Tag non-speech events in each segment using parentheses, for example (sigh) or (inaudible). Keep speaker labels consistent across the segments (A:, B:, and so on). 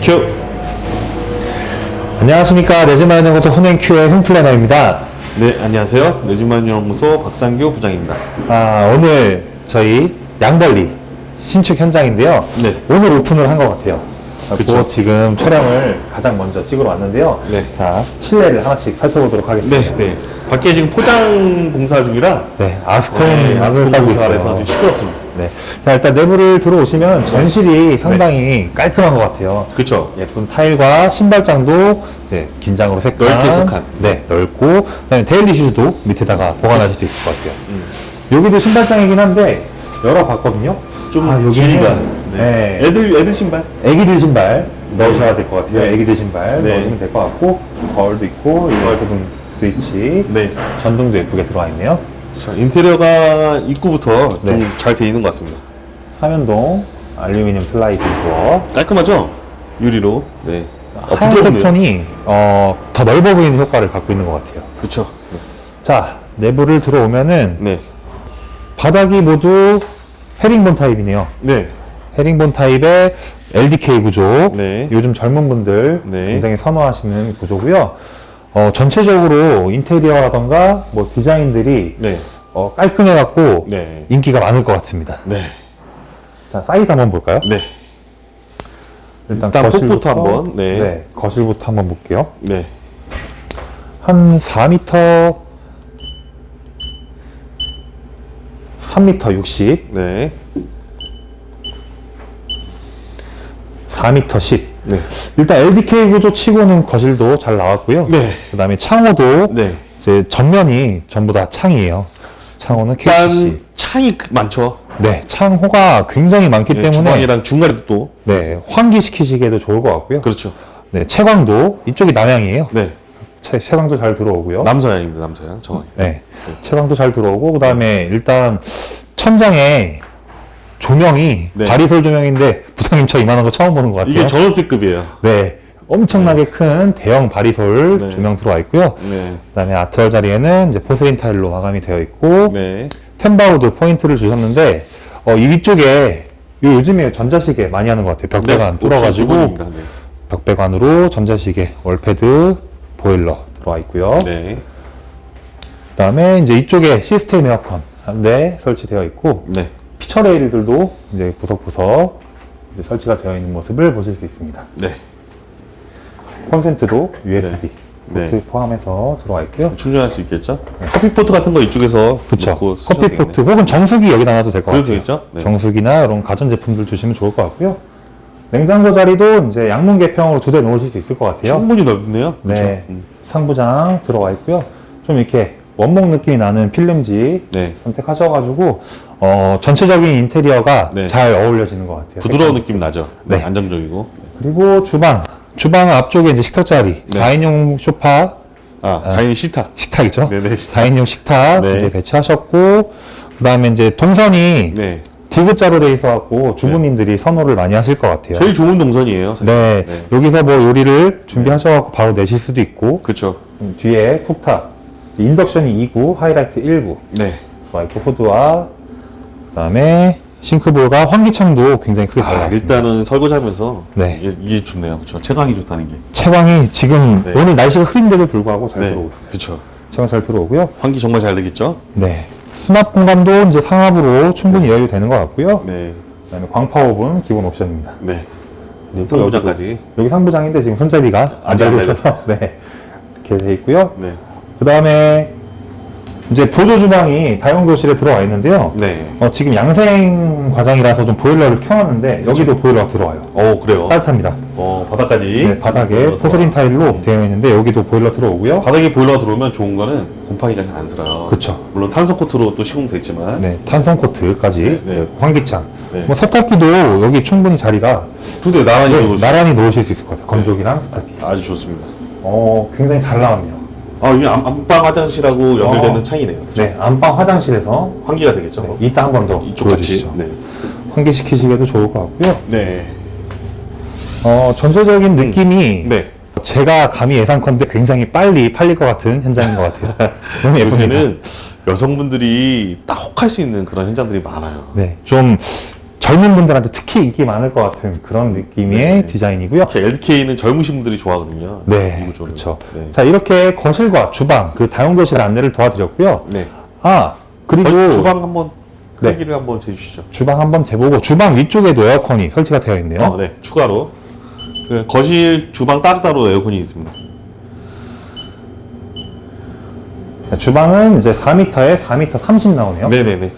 A: 큐.
B: 안녕하십니까 내집마련 연구소 훈행큐의 훈플래너입니다.
A: 네, 안녕하세요. 내집만 연구소 박상규 부장입니다.
B: 아, 오늘 저희 양벌리 신축 현장인데요.
A: 네.
B: 오늘 오픈을 한 것 같아요. 그리고 지금 촬영을 가장 먼저 찍으러 왔는데요.
A: 네.
B: 자, 실내를 하나씩 살펴보도록 하겠습니다.
A: 네, 네. 밖에 지금 포장 공사 중이라
B: 네, 아스콘
A: 네,
B: 따고
A: 공사를 해서. 좀 시끄럽습니다.
B: 네. 자, 일단 내부를 들어오시면 전실이 상당히 깔끔한 것 같아요.
A: 그렇죠.
B: 예쁜 타일과 신발장도 이제 긴장으로 색감
A: 넓게 색한.
B: 네 넓고 그 다음에 데일리 슈즈도 밑에다가 보관하실 수 있을 것 같아요.
A: 음.
B: 여기도 신발장이긴 한데 열어봤거든요.
A: 좀
B: 아, 여기는
A: 길이가.
B: 네.
A: 애들 애들 신발.
B: 애기들 신발 넣으셔야 될 것 같아요.
A: 네.
B: 애기들 신발
A: 네.
B: 넣으시면 될 것 같고 거울도 있고 이거에서는 스위치
A: 네.
B: 전등도 예쁘게 들어와 있네요.
A: 자, 인테리어가 입구부터
B: 네.
A: 좀잘돼 있는 것 같습니다.
B: 삼연동 알루미늄 슬라이딩 도어
A: 깔끔하죠? 유리로. 네. 어,
B: 하얀색
A: 부드럽네요.
B: 톤이 어, 더 넓어 보이는 효과를 갖고 있는 것 같아요.
A: 그렇죠.
B: 자 내부를 들어오면은
A: 네.
B: 바닥이 모두 헤링본 타입이네요.
A: 네.
B: 헤링본 타입의 LDK 구조.
A: 네.
B: 요즘 젊은 분들
A: 네.
B: 굉장히 선호하시는 구조고요. 어, 전체적으로 인테리어라던가 뭐 디자인들이
A: 네.
B: 어, 깔끔해갖고
A: 네.
B: 인기가 많을 것 같습니다.
A: 네.
B: 자 사이즈 한번 볼까요?
A: 네.
B: 일단,
A: 일단
B: 거실부터
A: 한번, 네.
B: 거실부터 한번 볼게요.
A: 네.
B: 한 4m 3m 60,
A: 네.
B: 4m 10.
A: 네.
B: 일단 LDK 구조 치고는 거실도 잘 나왔고요.
A: 네.
B: 그다음에 창호도
A: 네.
B: 이제 전면이 전부 다 창이에요. 창호는 KCC.
A: 일단 창이 크- 많죠.
B: 네, 창호가 굉장히 많기
A: 네,
B: 때문에
A: 주방이랑 중간에도 또.
B: 네, 환기시키시기에도 좋을 것 같고요.
A: 그렇죠.
B: 네, 채광도 이쪽이 남향이에요.
A: 네.
B: 채, 채광도 잘 들어오고요.
A: 남서양입니다. 남서양. 정확히.
B: 네, 채광도 잘 들어오고 그다음에 일단 천장에 조명이
A: 네.
B: 바리솔 조명인데 부장님 저 이만한 거 처음 보는 것 같아요.
A: 이게 전원세급이에요.
B: 네, 엄청나게 큰 대형 바리솔
A: 네.
B: 조명 들어와 있고요.
A: 네.
B: 그다음에 아트월 자리에는 이제 포슬린 타일로 마감이 되어 있고
A: 네.
B: 템바우드 포인트를 주셨는데 어, 이 위쪽에 요 요즘에 전자시계 많이 하는 것 같아요. 벽배관
A: 네,
B: 뚫어가지고
A: 기본입니다. 네.
B: 벽배관으로 전자시계, 월패드, 보일러 들어와 있고요.
A: 네.
B: 그다음에 이제 이쪽에 시스템 에어컨 한 대 설치되어 있고
A: 네.
B: 피처 레일들도 이제 구석구석 이제 설치가 되어 있는 모습을 보실 수 있습니다.
A: 네.
B: 콘센트도 USB
A: 네.
B: 포트 포함해서 들어와 있고요.
A: 충전할 수 있겠죠? 커피 포트 같은 거 이쪽에서
B: 그렇죠.
A: 넣고 쓰셔도
B: 커피 포트 혹은 정수기 여기다 놔도 될 것
A: 그래도
B: 같아요.
A: 되겠죠? 네.
B: 정수기나 이런 가전 제품들 주시면 좋을 것 같고요. 냉장고 자리도 이제 양문 개평으로 두 대 놓으실 수 있을 것 같아요.
A: 충분히 넓네요. 그렇죠?
B: 네,
A: 음.
B: 상부장 들어와 있고요. 좀 이렇게 원목 느낌이 나는 필름지
A: 네.
B: 선택하셔가지고 어, 전체적인 인테리어가
A: 네.
B: 잘 어울려지는 것 같아요.
A: 부드러운 느낌 나죠? 네.
B: 네.
A: 안정적이고.
B: 그리고 주방, 주방 앞쪽에 이제 식탁 자리,
A: 네.
B: 4인용 소파,
A: 아, 자연인 식탁.
B: 식탁이죠.
A: 네네, 식탁.
B: 4인용 식탁
A: 네.
B: 이제 배치하셨고, 그 다음에 이제 동선이
A: 네.
B: 디귿자로 돼 있어갖고 주부님들이 선호를 많이 하실 것 같아요.
A: 제일 좋은 동선이에요. 사실.
B: 네,
A: 네.
B: 여기서 뭐 요리를 준비하셔갖고 바로 내실 수도 있고,
A: 그렇죠.
B: 음, 뒤에 쿡탑, 인덕션이 2구, 하이라이트 1구,
A: 네.
B: 와이프 후드와 그다음에 싱크볼과 환기창도 굉장히 크게 잘
A: 아,
B: 나왔습니다.
A: 일단은 설거지하면서
B: 네.
A: 이게, 이게 좋네요. 그렇죠. 채광이 좋다는 게.
B: 채광이 지금
A: 네.
B: 오늘 날씨가 흐린데도 불구하고 잘
A: 네.
B: 들어오고 있어요.
A: 그렇죠.
B: 채광 잘 들어오고요.
A: 환기 정말 잘 되겠죠?
B: 네. 수납 공간도 이제 상압으로 충분히 여유 되는 것 같고요.
A: 네.
B: 그다음에 광파 오븐 기본 옵션입니다.
A: 네.
B: 그리고
A: 상부장까지.
B: 여기 상부장인데 지금 손잡이가 안 달려 있어서 (laughs) 네. 이렇게 돼 있고요.
A: 네.
B: 그 다음에 이제 보조 주방이 다용도실에 들어와 있는데요.
A: 네.
B: 어, 지금 양생 과정이라서 좀 보일러를 켜놨는데 여기도 보일러가 들어와요.
A: 어, 그래요.
B: 따뜻합니다.
A: 어, 바닥까지.
B: 네, 바닥에
A: 보일러
B: 포슬린. 타일로 되어 있는데 여기도 보일러 들어오고요.
A: 바닥에 보일러가 들어오면 좋은 거는 곰팡이가 잘안 슬어요.
B: 그쵸.
A: 물론 탄성 코트로 또 시공됐지만
B: 네, 탄성 코트까지
A: 네, 네.
B: 네, 환기창.
A: 네.
B: 뭐 세탁기도 여기 충분히 자리가
A: 두대 나란히
B: 네,
A: 놓으시
B: 나란히 놓으실 수 있을 것 같아요. 건조기랑 세탁기.
A: 아주 좋습니다.
B: 어, 굉장히 잘 나왔네요.
A: 아, 이게 안- 안방 화장실하고 연결되는
B: 어.
A: 창이네요.
B: 네, 안방 화장실에서
A: 환기가 되겠죠?
B: 네, 이따 한 번 더
A: 이쪽 같이.
B: 보여주시죠.
A: 네.
B: 환기시키시기에도 좋을 것 같고요.
A: 네.
B: 어, 전체적인 느낌이
A: 네.
B: 제가 감히 예상컨대 굉장히 빨리 팔릴 것 같은 현장인 것 같아요. (laughs) 너무 예쁩니다.
A: 요새는 여성분들이 딱 혹할 수 있는 그런 현장들이 많아요.
B: 네, 좀 젊은 분들한테 특히 인기 많을 것 같은 그런 느낌의
A: 네.
B: 디자인이고요.
A: 특히 LDK는 젊으신 분들이 좋아하거든요.
B: 네,
A: 이.
B: 그렇죠.
A: 네.
B: 자, 이렇게 거실과 주방, 그 다용도실 안내를 도와드렸고요.
A: 네.
B: 아, 그리고
A: 어, 주방 한번
B: 네.
A: 크기를 한번 재주시죠.
B: 주방 한번 재보고 주방 위쪽에도 에어컨이 설치가 되어 있네요.
A: 어, 네. 추가로 그 거실, 주방 따로따로 에어컨이 있습니다.
B: 자, 주방은 이제 4m에 4m 30 나오네요.
A: 네네네.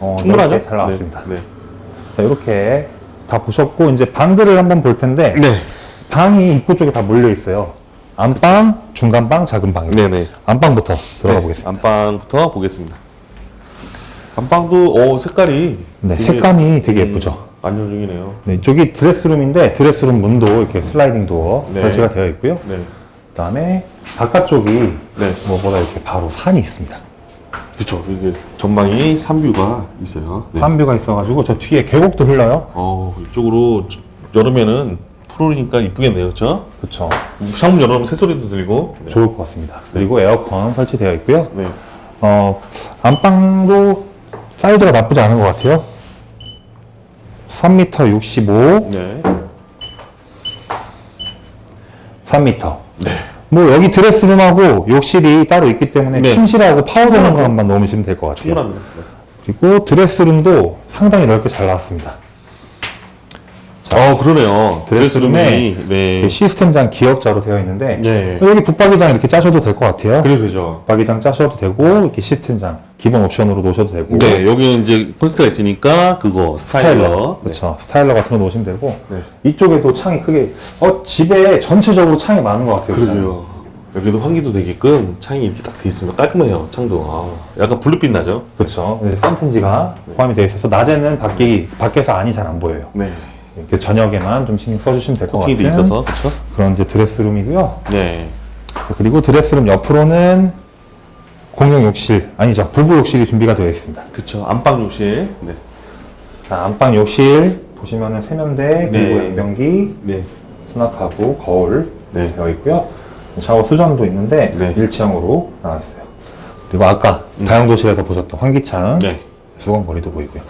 B: 어,
A: 충분하죠?
B: 넓게 잘 나왔습니다.
A: 네.
B: 자, 이렇게 다 보셨고 이제 방들을 한번 볼 텐데
A: 네.
B: 방이 입구 쪽에 다 몰려 있어요. 안방, 중간 방, 작은 방이요.
A: 네네.
B: 안방부터 들어가
A: 네,
B: 보겠습니다.
A: 안방부터 보겠습니다. 안방도 어 색깔이
B: 네,
A: 되게,
B: 색감이 되게
A: 음,
B: 예쁘죠.
A: 안정적이네요.
B: 네, 이쪽이 드레스룸인데 드레스룸 문도 이렇게 슬라이딩 도어
A: 네.
B: 설치가 되어 있고요.
A: 네.
B: 그다음에 바깥쪽이
A: 네.
B: 뭐보다 이렇게 바로 산이 있습니다.
A: 그렇죠. 이게 전방이 산뷰가 있어요. 네.
B: 산뷰가 있어가지고 저 뒤에 계곡도 흘러요.
A: 어 이쪽으로 저- 여름에는 푸르니까 이쁘겠네요, 그렇죠?
B: 그렇죠.
A: 창문 열어놓으면 새소리도 들리고. 네.
B: 좋을 것 같습니다. 그리고 에어컨 설치되어 있고요.
A: 네.
B: 어, 안방도 사이즈가 나쁘지 않은 것 같아요. 3m 65,
A: 네.
B: 3m.
A: 네.
B: 뭐 여기 드레스룸하고 욕실이 따로 있기 때문에
A: 네.
B: 침실하고 파우더는 것만 넣으시면 될 것 같아요.
A: 충분합니다. 네.
B: 그리고 드레스룸도 상당히 넓게 잘 나왔습니다.
A: 어 그러네요.
B: 드레스룸에
A: 드레스룸이 네.
B: 이렇게 시스템장 기역자로 되어 있는데
A: 네.
B: 여기 붙박이장 이렇게 짜셔도 될 것 같아요.
A: 그래도 되죠.
B: 붙박이장 짜셔도 되고 이렇게 시스템장 기본 옵션으로 놓으셔도 되고
A: 네, 여기는 이제 콘스트가 있으니까 그거 스타일러.
B: 그렇죠. 스타일러 같은 거 놓으시면 되고
A: 네.
B: 이쪽에도 창이 크게 어 집에 전체적으로 창이 많은 것 같아요.
A: 그러게요. 여기도 환기도 되게끔 창이 이렇게 딱 돼 있으면 깔끔해요. 창도. 아, 약간 블루빛 나죠?
B: 그렇죠. 네, 썬텐지가 포함이 되어 있어서 낮에는 밖이 밖에서 안이 잘 안 보여요.
A: 네.
B: 이렇게 저녁에만 좀 신경 써주시면 될 것
A: 코팅이
B: 같아요.
A: 돼 있어서 그렇죠?
B: 그런 이제 드레스룸이고요.
A: 네.
B: 자, 그리고 드레스룸 옆으로는 공용 욕실 아니죠 부부 욕실이 준비가 되어 있습니다.
A: 그렇죠. 안방 욕실. 네.
B: 자, 안방 욕실 보시면은 세면대 그리고
A: 네.
B: 양변기
A: 네.
B: 수납하고 거울
A: 네.
B: 되어 있고요. 샤워 수전도 있는데
A: 네.
B: 일체형으로 나와 있어요. 그리고 아까 다용도실에서 보셨던 환기창
A: 네.
B: 수건거리도 보이고요.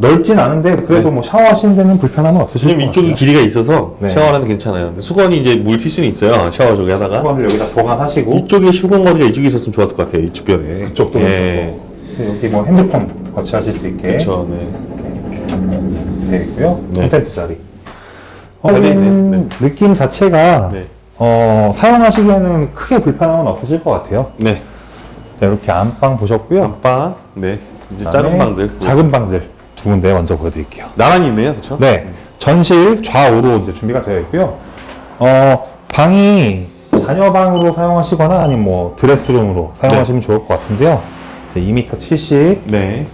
B: 넓진 않은데 그래도
A: 네.
B: 뭐 샤워하시는 데는 불편함은 없으실 것
A: 왜냐면
B: 같아요.
A: 이쪽이 길이가 있어서
B: 네.
A: 샤워하는데 괜찮아요. 근데 수건이 이제 물티슈는 있어요. 샤워 저기 하다가.
B: 수건을 여기다 보관하시고
A: 이쪽에 휴건거리가 이쪽에 있었으면 좋았을 것 같아요. 이 주변에.
B: 그쪽도
A: 예.
B: 괜찮고 여기 뭐 핸드폰 거치하실 수 있게
A: 그렇죠. 네.
B: 되어 있고요.
A: 네.
B: 콘센트 자리. 어,
A: 잘돼 있네.
B: 음, 느낌 자체가
A: 네.
B: 어, 사용하시기에는 크게 불편함은 없으실 것 같아요.
A: 네.
B: 자, 이렇게 안방 보셨고요.
A: 안방. 네. 이제 작은 방들.
B: 작은 방들 두 군데 먼저 보여드릴게요.
A: 나란히 있네요. 그렇죠?
B: 네, 전실 좌우로 이제 준비가 되어 있고요. 어, 방이 자녀 방으로 사용하시거나 아니면 뭐 드레스룸으로 사용하시면 좋을 것 같은데요. 이제 2m 70,
A: 네.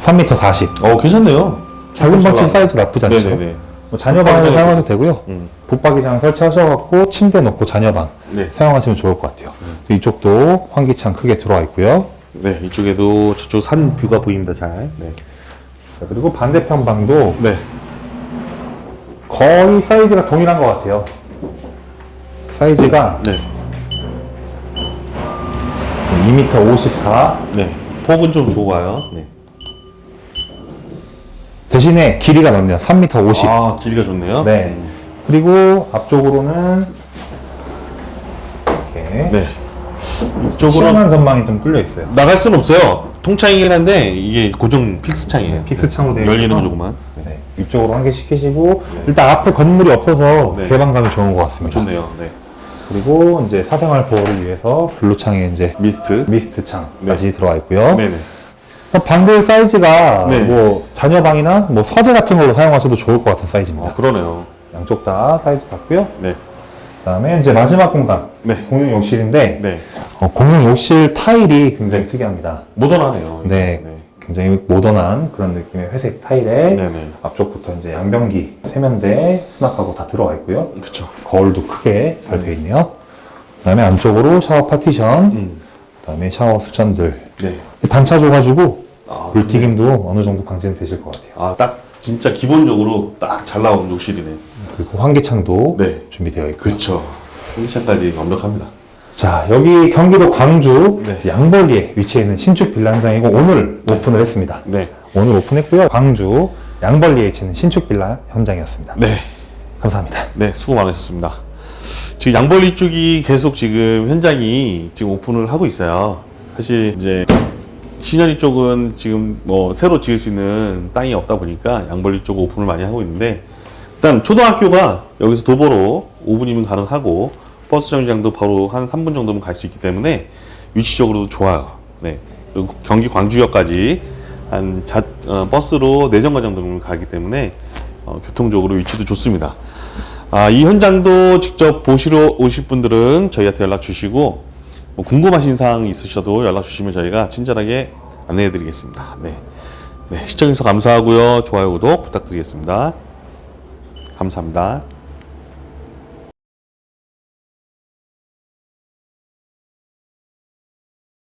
B: 3m 40.
A: 어, 괜찮네요.
B: 작은
A: 잘
B: 사이즈 나쁘지 않죠.
A: 네네네.
B: 뭐 자녀방으로
A: 붙박이장
B: 사용하셔도 되고요.
A: 음.
B: 붙박이장 설치하셔갖고 침대 놓고 자녀방
A: 네.
B: 사용하시면 좋을 것 같아요. 이쪽도 환기창 크게 들어와 있고요.
A: 네, 이쪽에도 저쪽 산 뷰가 보입니다, 잘. 네.
B: 자, 그리고 반대편 방도
A: 네.
B: 거의 사이즈가 동일한 것 같아요. 사이즈가
A: 네.
B: 2m 54
A: 네. 폭은 좀 좁아요. 네.
B: 대신에 길이가 넓네요. 3m 50.
A: 아, 길이가 좋네요.
B: 네. 그리고 앞쪽으로는 이렇게
A: 네. 이쪽으로
B: 시원한 전망이 좀 뚫려 있어요.
A: 나갈 수는 없어요. 통창이긴 한데 이게 고정 픽스 창이에요.
B: 픽스 창으로 되어
A: 열리는
B: 있어서
A: 거조금만.
B: 네. 이쪽으로 환기시키시고 일단 앞에 건물이 없어서
A: 네.
B: 개방감이 좋은 것 같습니다.
A: 좋네요. 네.
B: 그리고 이제 사생활 보호를 위해서 블루창에 이제
A: 미스트.
B: 미스트 창까지 들어와 있고요.
A: 네네.
B: 방들 사이즈가
A: 네.
B: 뭐 자녀방이나 뭐 서재 같은 걸로 사용하셔도 좋을 것 같은 사이즈입니다.
A: 아, 그러네요.
B: 양쪽 다 사이즈 같고요.
A: 네.
B: 그다음에 이제 마지막 공간
A: 네.
B: 공용 욕실인데
A: 네.
B: 어, 공용 욕실 타일이 굉장히 특이합니다.
A: 모던하네요.
B: 네, 굉장히 모던한 그런 느낌의 회색 타일에
A: 네네.
B: 앞쪽부터 이제 양변기, 세면대, 수납하고 다 들어와 있고요.
A: 그쵸.
B: 거울도 크게 잘 되어 있네요. 그다음에 안쪽으로 샤워 파티션,
A: 음.
B: 그다음에 샤워 수전들
A: 네.
B: 단차 줘 가지고
A: 아,
B: 물튀김도 어느 정도 방지는 되실 것 같아요.
A: 아, 딱 진짜 기본적으로 딱 잘 나온 욕실이네.
B: 그리고 환기창도
A: 네.
B: 준비되어 있고.
A: 그렇죠. 펜션까지 완벽합니다.
B: 자, 여기 경기도 광주
A: 네.
B: 양벌리에 위치해 있는 신축 빌라 현장이고 오늘 오픈을 했습니다.
A: 네.
B: 오늘 오픈했고요. 광주 양벌리에 있는 신축 빌라 현장이었습니다.
A: 네.
B: 감사합니다.
A: 네, 수고 많으셨습니다. 지금 양벌리 쪽이 계속 지금 현장이 지금 오픈을 하고 있어요. 사실 이제 신현리 쪽은 지금 뭐 새로 지을 수 있는 땅이 없다 보니까 양벌리 쪽 오픈을 많이 하고 있는데 일단 초등학교가 여기서 도보로 5분이면 가능하고 버스 정류장도 바로 한 3분 정도면 갈 수 있기 때문에 위치적으로도 좋아요. 네. 그리고 경기 광주역까지 한 자, 어, 버스로 4정거 정도면 가기 때문에 어, 교통적으로 위치도 좋습니다. 아, 이 현장도 직접 보시러 오실 분들은 저희한테 연락 주시고 뭐 궁금하신 사항 있으셔도 연락 주시면 저희가 친절하게 안내해 드리겠습니다. 네. 네, 시청해주셔서 감사하고요. 좋아요, 구독 부탁드리겠습니다. 감사합니다.